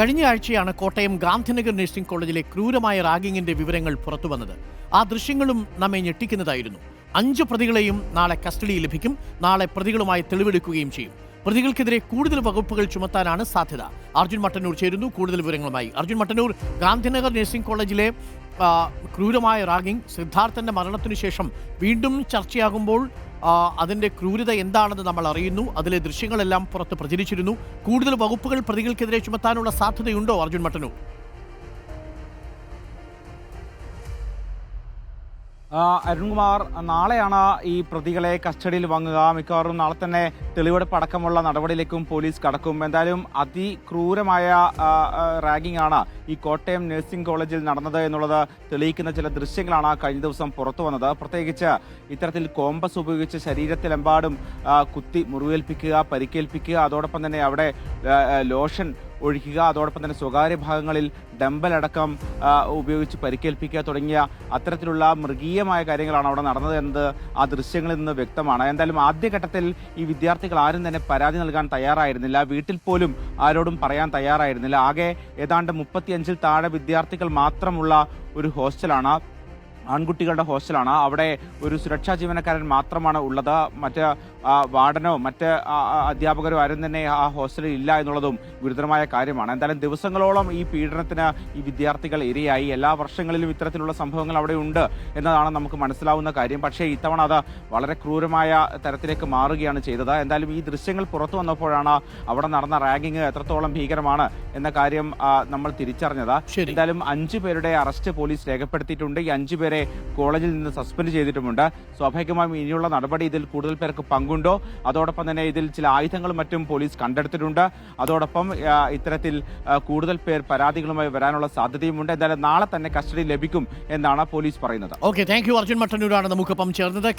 കഴിഞ്ഞ ആഴ്ചയാണ് കോട്ടയം ഗാന്ധിനഗർ നഴ്സിംഗ് കോളേജിലെ ക്രൂരമായ റാഗിങ്ങിന്റെ വിവരങ്ങൾ പുറത്തുവന്നത്. ആ ദൃശ്യങ്ങളും നമ്മെ ഞെട്ടിക്കുന്നതായിരുന്നു. അഞ്ച് പ്രതികളെയും നാളെ കസ്റ്റഡിയിൽ ലഭിക്കും. നാളെ പ്രതികളുമായി തെളിവെടുക്കുകയും ചെയ്യും. പ്രതികൾക്കെതിരെ കൂടുതൽ വകുപ്പുകൾ ചുമത്താനാണ് സാധ്യത. അർജുൻ മട്ടന്നൂർ ചേരുന്നു. കൂടുതൽ വിവരങ്ങളുമായി അർജുൻ മട്ടന്നൂർ. ഗാന്ധിനഗർ നഴ്സിംഗ് കോളേജിലെ ക്രൂരമായ റാഗിംഗ് സിദ്ധാർത്ഥന്റെ മരണത്തിനു ശേഷം വീണ്ടും ചർച്ചയാകുമ്പോൾ ആ, അതിന്റെ ക്രൂരത എന്താണെന്ന് നമ്മൾ അറിയുന്നു. അതിലെ ദൃശ്യങ്ങളെല്ലാം പുറത്ത് പ്രചരിച്ചിരുന്നു. കൂടുതൽ വകുപ്പുകൾ പ്രതികൾക്കെതിരെ ചുമത്താനുള്ള സാധ്യതയുണ്ടോ അർജുൻ മട്ടന്നൂർ? അരുൺകുമാർ നാളെയാണ് ഈ പ്രതികളെ കസ്റ്റഡിയിൽ വാങ്ങുക. മിക്കവാറും നാളെ തന്നെ തെളിവെടുപ്പ് അടക്കമുള്ള നടപടിയിലേക്കും പോലീസ് കടക്കും. എന്തായാലും അതിക്രൂരമായ റാഗിംഗ് ആണ് ഈ കോട്ടയം നഴ്സിംഗ് കോളേജിൽ നടന്നത് എന്നുള്ളത് തെളിയിക്കുന്ന ചില ദൃശ്യങ്ങളാണ് കഴിഞ്ഞ ദിവസം പുറത്തു വന്നത്. പ്രത്യേകിച്ച് ഇത്തരത്തിൽ കോമ്പസ് ഉപയോഗിച്ച് ശരീരത്തിലെമ്പാടും കുത്തി മുറിവേൽപ്പിക്കുക പരിക്കേൽപ്പിക്കുക അതോടൊപ്പം തന്നെ അവിടെ ലോഷൻ ഒഴിക്കുക. അതോടൊപ്പം തന്നെ സ്വകാര്യ ഭാഗങ്ങളിൽ ഡമ്പലടക്കം ഉപയോഗിച്ച് പരിക്കേൽപ്പിക്കുക തുടങ്ങിയ അത്തരത്തിലുള്ള മൃഗീയമായ കാര്യങ്ങളാണ് അവിടെ നടന്നത് എന്നത് ആ ദൃശ്യങ്ങളിൽ നിന്ന് വ്യക്തമാണ്. എന്തായാലും ആദ്യഘട്ടത്തിൽ ഈ വിദ്യാർത്ഥികൾ ആരും തന്നെ പരാതി നൽകാൻ തയ്യാറായിരുന്നില്ല. വീട്ടിൽ പോലും ആരോടും പറയാൻ തയ്യാറായിരുന്നില്ല. ആകെ ഏതാണ്ട് മുപ്പത്തിയഞ്ചിൽ താഴെ വിദ്യാർത്ഥികൾ മാത്രമുള്ള ഒരു ഹോസ്റ്റലാണ്. ആൺകുട്ടികളുടെ ഹോസ്റ്റലാണ്. അവിടെ ഒരു സുരക്ഷാ ജീവനക്കാരൻ മാത്രമാണ് ഉള്ളത്. മറ്റ് വാർഡനോ മറ്റ് അധ്യാപകരോ ആരും തന്നെ ആ ഹോസ്റ്റലിൽ ഇല്ല എന്നുള്ളതും ഗുരുതരമായ കാര്യമാണ്. എന്തായാലും ദിവസങ്ങളോളം ഈ പീഡനത്തിന് ഈ വിദ്യാർത്ഥികൾ ഇരയായി. എല്ലാ വർഷങ്ങളിലും ഇത്തരത്തിലുള്ള സംഭവങ്ങൾ അവിടെ ഉണ്ട് എന്നതാണ് നമുക്ക് മനസ്സിലാവുന്ന കാര്യം. പക്ഷേ ഇത്തവണ അത് വളരെ ക്രൂരമായ തരത്തിലേക്ക് മാറുകയാണ് ചെയ്തത്. എന്തായാലും ഈ ദൃശ്യങ്ങൾ പുറത്തു വന്നപ്പോഴാണ് അവിടെ നടന്ന റാഗിങ് എത്രത്തോളം ഭീകരമാണ് എന്ന കാര്യം നമ്മൾ തിരിച്ചറിഞ്ഞത്. എന്തായാലും അഞ്ചു പേരുടെ അറസ്റ്റ് പോലീസ് രേഖപ്പെടുത്തിയിട്ടുണ്ട്. ഈ അഞ്ചു പേരെ കോളേജിൽ നിന്ന് സസ്പെൻഡ് ചെയ്തിട്ടുമുണ്ട്. സ്വാഭാവികമായും ഇനിയുള്ള നടപടി ഇതിൽ കൂടുതൽ പേർക്ക് പങ്കുണ്ടോ? അതോടൊപ്പം തന്നെ ഇതിൽ ചില ആയുധങ്ങളും മറ്റും പോലീസ് കണ്ടെടുത്തിട്ടുണ്ട്. അതോടൊപ്പം ഇത്തരത്തിൽ കൂടുതൽ പേർ പരാതികളുമായി വരാനുള്ള സാധ്യതയുമുണ്ട്. എന്തായാലും നാളെ തന്നെ കസ്റ്റഡി ലഭിക്കും എന്നാണ് പോലീസ് പറയുന്നത്. ഓക്കെ താങ്ക് യു അർജുൻ മട്ടന്നൂരാണ് നമുക്കൊപ്പം ചേർന്നത്.